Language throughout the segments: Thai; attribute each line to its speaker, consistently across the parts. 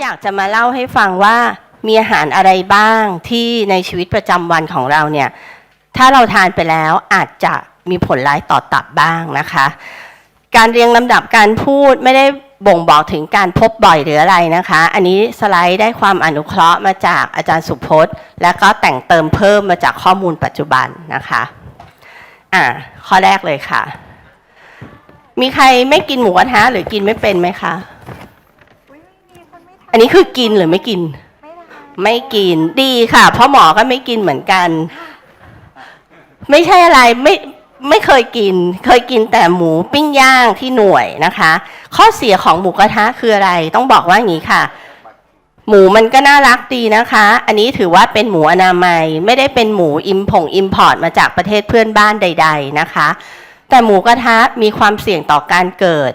Speaker 1: อยากจะมาเล่าให้ฟังว่ามีอาหารอะไรบ้างที่ในชีวิตประจำวันของเราเนี่ย ถ้าเราทานไปแล้วอาจจะมีผลร้ายต่อตับบ้างนะคะ การเรียงลำดับการพูดไม่ได้บ่งบอกถึงการพบบ่อยหรืออะไรนะคะ อันนี้สไลด์ได้ความอนุเคราะห์มาจากอาจารย์สุพจน์ และก็แต่งเติมเพิ่มมาจากข้อมูลปัจจุบันนะคะ อ่า ข้อแรกเลยค่ะ มีใครไม่กินหมูกระทะหรือกินไม่เป็นไหมคะ
Speaker 2: อุ๊ยไม่มีคนไม่ทาน
Speaker 1: อันนี้คือกินหรือไม่กิน
Speaker 2: ไม่ทาน
Speaker 1: ไม่กินดีค่ะ เพราะหมอก็ไม่กินเหมือนกัน ไม่ใช่อะไรไม่ไม่เคยกิน เคยกินแต่หมูปิ้งย่างที่หน่วยนะคะ ข้อเสียของหมูกระทะคืออะไร ต้องบอกว่าอย่างนี้ค่ะ หมูมันก็น่ารักดีนะคะ อันนี้ถือว่าเป็นหมูอนามัย ไม่ได้เป็นหมูอิมผงอิมพอร์ตมาจากประเทศเพื่อนบ้านใด ๆนะคะ แต่หมูกระทะมีความเสี่ยงต่อการเกิด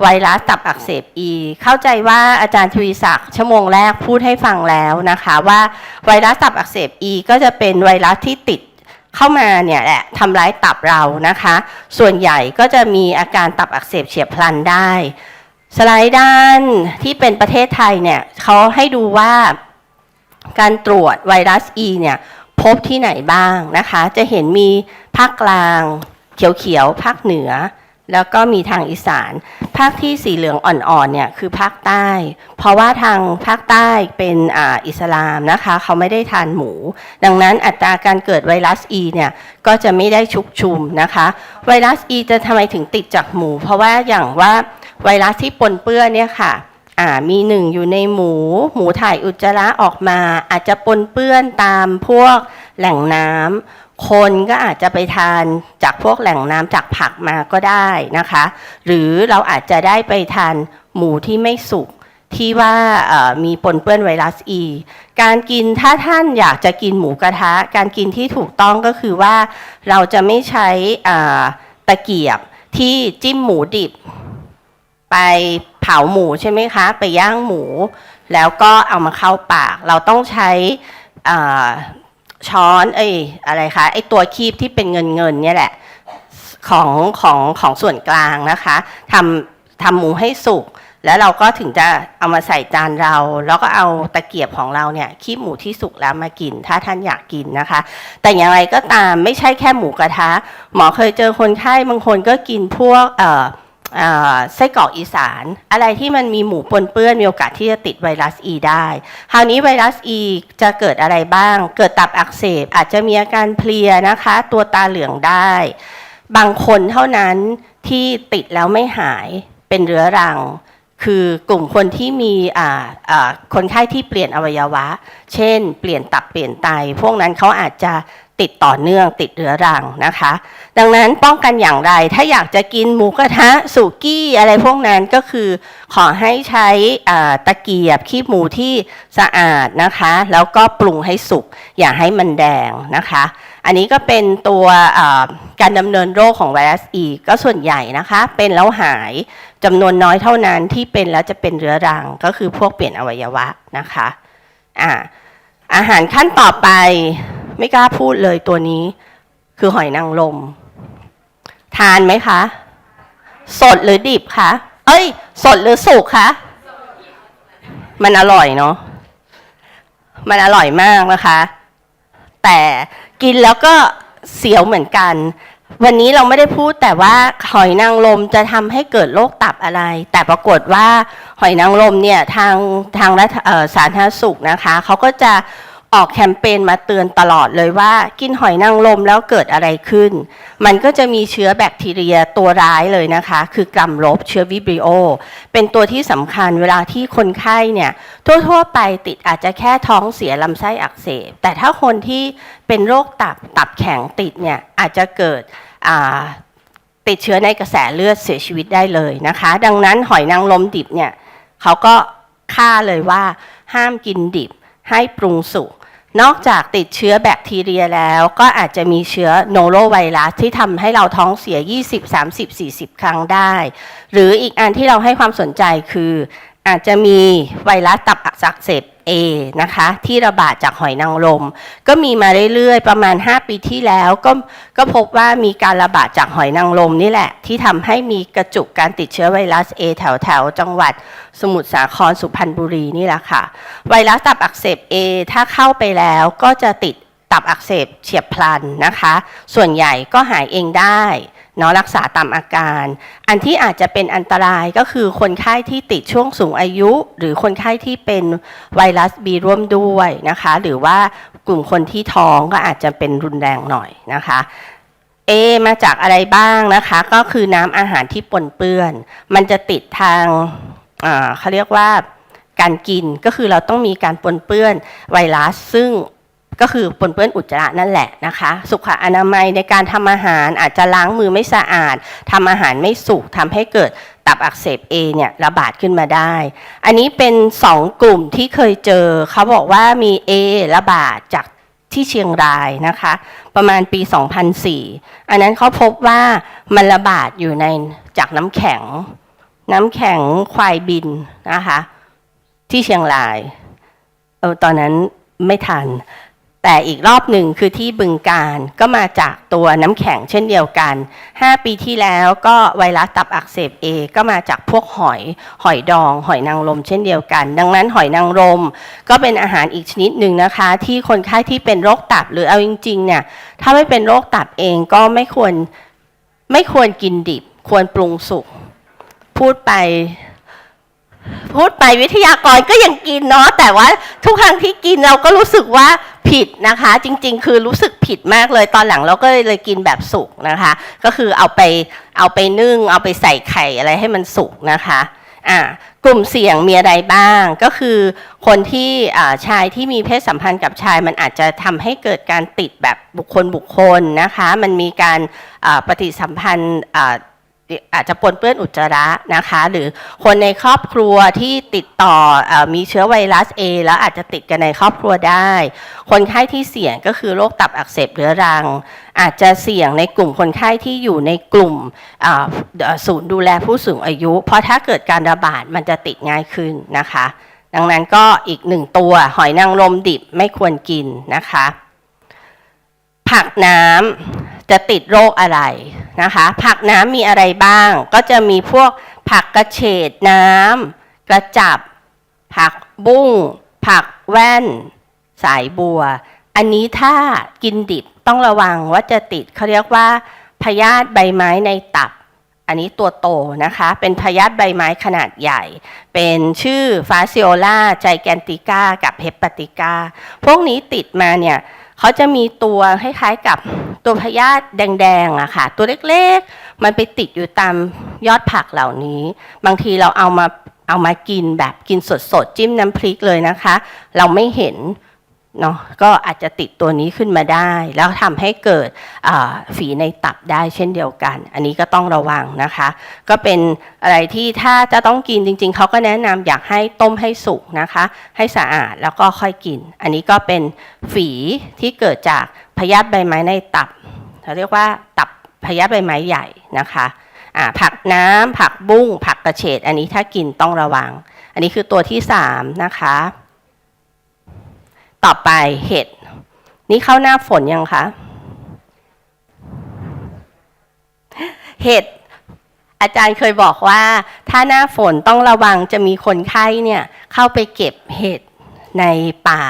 Speaker 1: ไวรัสตับอักเสบอีเข้าใจว่าอาจารย์ทวีศักดิ์ชั่วโมงแรกพูดให้ฟังแล้วนะคะว่าไวรัสตับอักเสบอีก็จะเป็นไวรัสที่ติดเข้ามาเนี่ยแหละทำร้ายตับเรานะคะ ส่วนใหญ่ก็จะมีอาการตับอักเสบเฉียบพลันได้ สไลด์ด้านที่เป็นประเทศไทยเนี่ยเขาให้ดูว่าการตรวจไวรัสอีเนี่ยพบที่ไหนบ้างนะคะ จะเห็นมีภาคกลาง เขียวๆภาคเหนือ แล้วก็มีทางอีสาน ภาคที่สีเหลืองอ่อนๆเนี่ยคือภาคใต้ เพราะว่าทางภาคใต้เป็นออิสลามนะคะ เขาไม่ได้ทานหมู ดังนั้นอัตราการเกิดไวรัสอีเนี่ยก็จะไม่ได้ชุกชุมนะคะ ไวรัสอีจะทำไมถึงติดจากหมู เพราะว่าอย่างว่าไวรัสที่ปนเปื้อนเนี่ยค่ะมีหนึ่งอยู่ในหมู หมูถ่ายอุจจาระออกมา อาจจะปนเปื้อนตามพวก แหล่งน้ำคนก็อาจจะไปทานจากพวกแหล่งน้ำจากผักมาก็ได้นะคะ หรือเราอาจจะได้ไปทานหมูที่ไม่สุกที่ว่ามีปนเปื้อนไวรัสอี การกินถ้าท่านอยากจะกินหมูกระทะ การกินที่ถูกต้องก็คือว่าเราจะไม่ใช้ตะเกียบที่จิ้มหมูดิบ ไปเผาหมูใช่ไหมคะ ไปย่างหมู แล้วก็เอามาเข้าปาก เราต้องใช้ ช้อนเอ้ยอะไรคะไอตัวคีบที่เป็นเงินเงินเนี่ยแหละของของของส่วนกลางนะคะทำทำหมูให้สุก แล้วเราก็ถึงจะเอามาใส่จานเรา แล้วก็เอาตะเกียบของเราเนี่ยคีบหมูที่สุกแล้วมากิน ถ้าท่านอยากกินนะคะ แต่อย่างไรก็ตามไม่ใช่แค่หมูกระทะ หมอเคยเจอคนไข้บางคนก็กินพวกเอ่อ ไส้กรอกอีสาน อะไรที่มันมีหมูปนเปื้อนมีโอกาสที่จะติดไวรัสอีได้ คราวนี้ไวรัสอีจะเกิดอะไรบ้าง เกิดตับอักเสบอาจจะมีอาการเพลียนะคะ ตัวตาเหลืองได้ บางคนเท่านั้นที่ติดแล้วไม่หายเป็นเรื้อรัง คือกลุ่มคนที่มีคนไข้ที่เปลี่ยนอวัยวะ เช่น เปลี่ยนตับเปลี่ยนไต พวกนั้นเขาอาจจะ ติดต่อเนื่องติดเรื้อรังนะคะ ดังนั้นป้องกันอย่างไรถ้าอยากจะกินหมูกระทะสุกี้อะไรพวกนั้นก็คือ ขอให้ใช้ตะเกียบคีบหมูที่สะอาดนะคะ แล้วก็ปรุงให้สุกอย่าให้มันแดงนะคะ อันนี้ก็เป็นตัวการดำเนินโรคของไวรัสอีก็ส่วนใหญ่นะคะ เป็นแล้วหายจำนวนน้อยเท่านั้นที่เป็นแล้วจะเป็นเรื้อรังก็คือพวกเปลี่ยนอวัยวะนะคะอ่าอาหารขั้นต่อไป ไม่กล้าพูดเลยตัวนี้ คือหอยนางรมทานไหมคะ สดหรือดิบคะเอ้ย สดหรือสุกคะมันอร่อยเนาะมันอร่อยมากนะคะ แต่กินแล้วก็เสียวเหมือนกัน วันนี้เราไม่ได้พูดแต่ว่าหอยนางรมจะทำให้เกิดโรคตับอะไร แต่ปรากฏว่าหอยนางรมเนี่ยทางทางรัฐเอ่อสาธารณสุขนะคะเขาก็จะ ออกแคมเปญมาเตือนตลอดเลยว่า กินหอยนางรมแล้วเกิดอะไรขึ้น มันก็จะมีเชื้อแบคทีเรียตัวร้ายเลยนะคะ คือกรัมลบเชื้อวิบริโอ เป็นตัวที่สำคัญเวลาที่คนไข้เนี่ยทั่วๆไปติดอาจจะแค่ท้องเสียลำไส้อักเสบ แต่ถ้าคนที่เป็นโรคตับตับแข็งติดเนี่ยอาจจะเกิดติดเชื้อในกระแสเลือดเสียชีวิตได้เลยนะคะ ดังนั้นหอยนางรมดิบเนี่ยเขาก็ฆ่าเลยว่าห้ามกินดิบให้ปรุงสุก นอกจากติดเชื้อแบคทีเรียแล้วก็อาจจะมีเชื้อโนโรไวรัสที่ทำให้เราท้องเสีย 20 30 40 ครั้งได้ หรืออีกอันที่เราให้ความสนใจคือ อาจจะมีไวรัสตับอักเสบ A นะคะที่ระบาดจากหอยนางรม ก็มีมาเรื่อยๆ ประมาณ 5 ปีที่แล้วก็ก็พบว่ามีการระบาดจากหอยนางรมนี่แหละ ที่ทำให้มีกระจุกการติดเชื้อไวรัส A แถวแถวๆจังหวัดสมุทรสาครสุพรรณบุรีนี่แหละค่ะ ไวรัสตับอักเสบ A ถ้าเข้าไปแล้วก็จะติดตับอักเสบเฉียบพลันนะคะ ส่วนใหญ่ก็หายเองได้ เนาะรักษาตามอาการ อันที่อาจจะเป็นอันตรายก็คือคนไข้ที่ติดช่วงสูงอายุ หรือคนไข้ที่เป็นไวรัสบีร่วมด้วยนะคะ หรือว่ากลุ่มคนที่ท้องก็อาจจะเป็นรุนแรงหน่อยนะคะ A มาจากอะไรบ้างนะคะ ก็คือน้ำอาหารที่ปนเปื้อน มันจะติดทางเขาเรียกว่าการกินก็คือเราต้องมีการปนเปื้อนไวรัส ซึ่ง ก็คือปนเปื้อนอุจจาระนั่นแหละนะคะ สุขอนามัยในการทำอาหารอาจจะล้างมือไม่สะอาดทำอาหารไม่สุกทำให้เกิดตับอักเสบ A เนี่ยระบาดขึ้นมาได้ อันนี้เป็นสองกลุ่มที่เคยเจอ เขาบอกว่ามี A ระบาดจากที่เชียงรายนะคะ ประมาณปี 2004 อันนั้นเขาพบว่ามันระบาดอยู่ในจากน้ำแข็ง น้ำแข็งควายบินนะคะ ที่เชียงรายเออตอนนั้นไม่ทัน แต่อีกรอบหนึ่งคือที่บึงการก็มาจากตัวน้ำแข็งเช่นเดียวกัน 5 ปีที่แล้วก็ไวรัสตับอักเสบเอก็มาจากพวกหอยหอยดอง หอยนางรมเช่นเดียวกัน ดังนั้นหอยนางรม ก็เป็นอาหารอีกชนิดหนึ่งนะคะ ที่คนไข้ที่เป็นโรคตับหรือเอาจริงๆเนี่ยถ้าไม่เป็นโรคตับเองก็ไม่ควรไม่ควรกินดิบ ควรปรุงสุกพูดไปพูดไปวิทยากรก็ยังกินเนาะแต่ว่าทุกครั้งที่กินเราก็รู้สึกว่า ผิดนะคะ จริง ๆ คือรู้สึกผิดมากเลยตอนหลังเราก็เลยกินแบบสุกนะคะ ก็คือเอาไปเอาไปนึ่ง เอาไปใส่ไข่อะไรให้มันสุกนะคะอ่ากลุ่มเสี่ยงมีอะไรบ้าง ก็คือคนที่อ่าชายที่มีเพศสัมพันธ์กับชาย มันอาจจะทำให้เกิดการติดแบบบุคคลบุคคลนะคะ มันมีการอ่าปฏิสัมพันธ์ อาจจะปนเปื้อนอุจจาระนะคะ หรือคนในครอบครัวที่ติดต่ออมีเชื้อไวรัส A แล้วอาจจะติดกันในครอบครัวได้ คนไข้ที่เสี่ยงก็คือโรคตับอักเสบเรื้อรัง อาจจะเสี่ยงในกลุ่มคนไข้ที่อยู่ในกลุ่มศูนย์ดูแลผู้สูงอายุ เพราะถ้าเกิดการระบาดมันจะติดง่ายขึ้นนะคะ ดังนั้นก็อีกหนึ่งตัวหอยนางรมดิบไม่ควรกินนะคะ ผักน้ำ จะติดโรคอะไรนะคะ ผักน้ำมีอะไรบ้าง ก็จะมีพวกผักกระเฉดน้ำกระจับ ผักบุ้ง ผักแว่น สายบัว อันนี้ถ้ากินดิบต้องระวังว่าจะติดเขาเรียกว่าพยาธิใบไม้ในตับ อันนี้ตัวโตนะคะ เป็นพยาธิใบไม้ขนาดใหญ่ เป็นชื่อฟาซิโอลาไจแกนติกากับเฮปาติกาพวกนี้ติดมาเนี่ย เขาจะมีตัวคล้ายๆกับตัวพยาธิแดงๆอะค่ะ ตัวเล็กๆ มันไปติดอยู่ตามยอดผักเหล่านี้ บางทีเราเอามาเอามากินแบบกินสดๆ จิ้มน้ำพริกเลยนะคะ เราไม่เห็น เนาะก็อาจจะติดตัวนี้ขึ้นมาได้ แล้วทำให้เกิดฝีในตับได้เช่นเดียวกัน อันนี้ก็ต้องระวังนะคะ ก็เป็นอะไรที่ถ้าจะต้องกินจริง ๆ เขาก็แนะนำอยากให้ต้มให้สุกนะคะ ให้สะอาดแล้วก็ค่อยกิน อันนี้ก็เป็นฝีที่เกิดจากพยาธิใบไม้ในตับเขาเรียกว่าตับพยาธิใบไม้ใหญ่นะคะผักน้ำผักบุ้งผักกระเฉดอันนี้ถ้ากินต้องระวัง อันนี้คือตัวที่สามนะคะ ต่อไปเห็ด นี่เข้าหน้าฝนยังคะ เห็ด อาจารย์เคยบอกว่า ถ้าหน้าฝนต้องระวังจะมีคนไข้เนี่ยเข้าไปเก็บเห็ดในป่า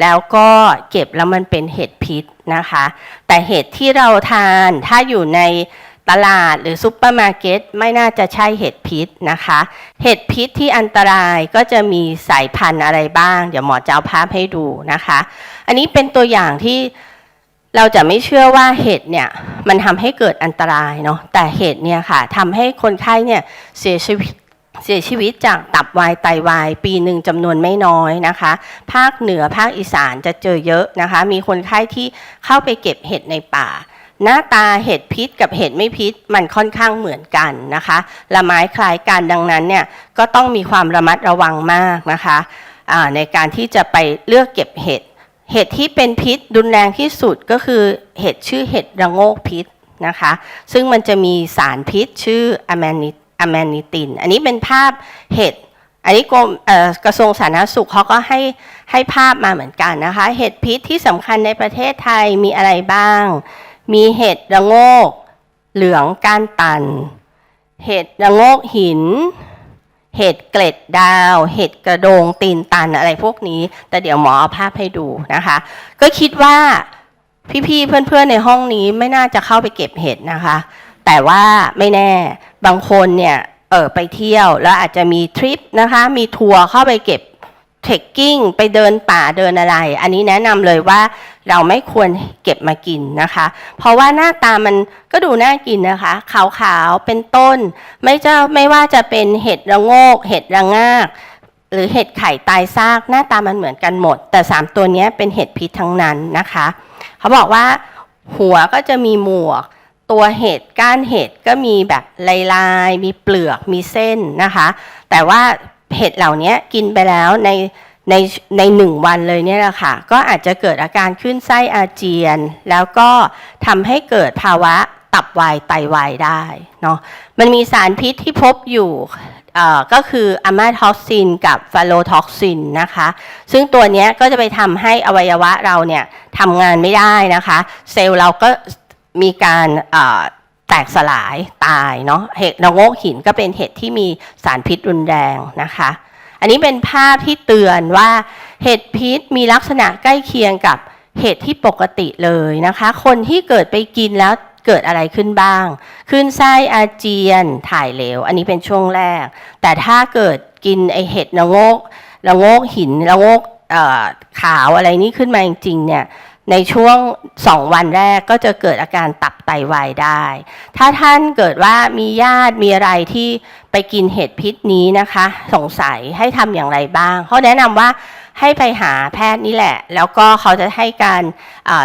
Speaker 1: แล้วก็เก็บแล้วมันเป็นเห็ดพิษนะคะ แต่เห็ดที่เราทานถ้าอยู่ใน ตลาดหรือซุปเปอร์มาร์เก็ตไม่น่าจะใช่เห็ดพิษนะคะ เห็ดพิษที่อันตรายก็จะมีสายพันธุ์อะไรบ้าง เดี๋ยวหมอจะเอาภาพให้ดูนะคะ อันนี้เป็นตัวอย่างที่เราจะไม่เชื่อว่าเห็ดเนี่ยมันทำให้เกิดอันตรายเนาะแต่เห็ดเนี่ยค่ะทำให้คนไข้เนี่ยเสียชีวิตเสียชีวิตจากตับวายไตวาย ปีหนึ่งจำนวนไม่น้อยนะคะ ภาคเหนือภาคอีสานจะเจอเยอะนะคะ มีคนไข้ที่เข้าไปเก็บเห็ดในป่า หน้าตาเห็ดพิษกับเห็ดไม่พิษมันค่อนข้างเหมือนกันนะคะละไม้คล้ายกันดังนั้นเนี่ยก็ต้องมีความระมัดระวังมากนะคะในการที่จะไปเลือกเก็บเห็ดเห็ดที่เป็นพิษรุนแรงที่สุดก็คือเห็ดชื่อเห็ดระโงกพิษนะคะ ซึ่งมันจะมีสารพิษชื่ออะแมนิอะแมนิติน อันนี้เป็นภาพเห็ดอันนี้กรมกระทรวงสาธารณสุขเขาก็ให้ให้ภาพมาเหมือนกันนะคะ เห็ดพิษที่สำคัญในประเทศไทยมีอะไรบ้าง มีเห็ดระโงก เหลืองก้านตัน เห็ดระโงกหิน เห็ดเกล็ดดาว เห็ดกระโดงตีนตันอะไรพวกนี้ แต่เดี๋ยวหมอเอาภาพให้ดูนะคะ ก็คิดว่าพี่ๆเพื่อนๆในห้องนี้ไม่น่าจะเข้าไปเก็บเห็ดนะคะ แต่ว่าไม่แน่บางคนเนี่ยเออไปเที่ยวแล้วอาจจะมีทริปนะคะ มีทัวร์เข้าไปเก็บเทคกิ้งไปเดินป่าเดินอะไร อันนี้แนะนำเลยว่า เราไม่ควรเก็บมากินนะคะ เพราะว่าหน้าตามันก็ดูน่ากินนะคะ ขาวๆ เป็นต้น ไม่จ้าไม่ว่าจะเป็นเห็ดระโงก เห็ดระงาก หรือเห็ดไข่ตายซากหน้าตามันเหมือนกันหมด แต่สามตัวนี้เป็นเห็ดพิษทั้งนั้นนะคะ เขาบอกว่าหัวก็จะมีหมวก ตัวเห็ดก้านเห็ดก็มีแบบลายลายๆมีเปลือกมีเส้นนะคะ แต่ว่าเห็ดเหล่านี้กินไปแล้วใน ในในหนึ่งวันเลยเนี่ยแหละค่ะ ก็อาจจะเกิดอาการขึ้นไส้อาเจียน แล้วก็ทำให้เกิดภาวะตับวายไตวายได้เนาะมันมีสารพิษที่พบอยู่ก็คืออะมาท็อกซินกับฟาโลท็อกซินนะคะ ซึ่งตัวนี้ก็จะไปทำให้อวัยวะเราเนี่ยทำงานไม่ได้นะคะ เซลล์เราก็มีการแตกสลายตายเนาะเห็ดระโงกหินก็เป็นเห็ดที่มีสารพิษรุนแรงนะคะ อันนี้เป็นภาพที่เตือนว่าเห็ดพิษมีลักษณะใกล้เคียงกับเห็ดที่ปกติเลยนะคะ คนที่เกิดไปกินแล้วเกิดอะไรขึ้นบ้าง ขึ้นไส้อาเจียนถ่ายเหลว อันนี้เป็นช่วงแรก แต่ถ้าเกิดกินไอเห็ดระโงกระโงกหินระโงกขาวอะไรนี้ขึ้นมาจริงๆเนี่ย ในช่วงสองวันแรกก็จะเกิดอาการตับไตวายได้ ถ้าท่านเกิดว่ามีญาติมีอะไรที่ไปกินเห็ดพิษนี้นะคะ สงสัยให้ทำอย่างไรบ้างเขาแนะนำว่า ให้ไปหาแพทย์นี่แหละ แล้วก็เขาจะให้การ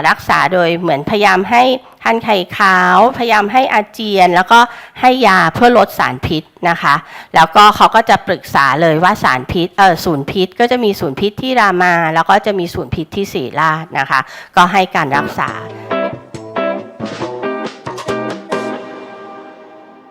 Speaker 1: รักษาโดยเหมือนพยายามให้ทานไข่ขาว พยายามให้อาเจียน แล้วก็ให้ยาเพื่อลดสารพิษนะคะ แล้วก็เขาก็จะปรึกษาเลยว่าสารพิษเออศูนย์พิษ ก็จะมีศูนย์พิษที่รามา แล้วก็จะมีศูนย์พิษที่ศรีราชนะคะ ก็ให้การรักษา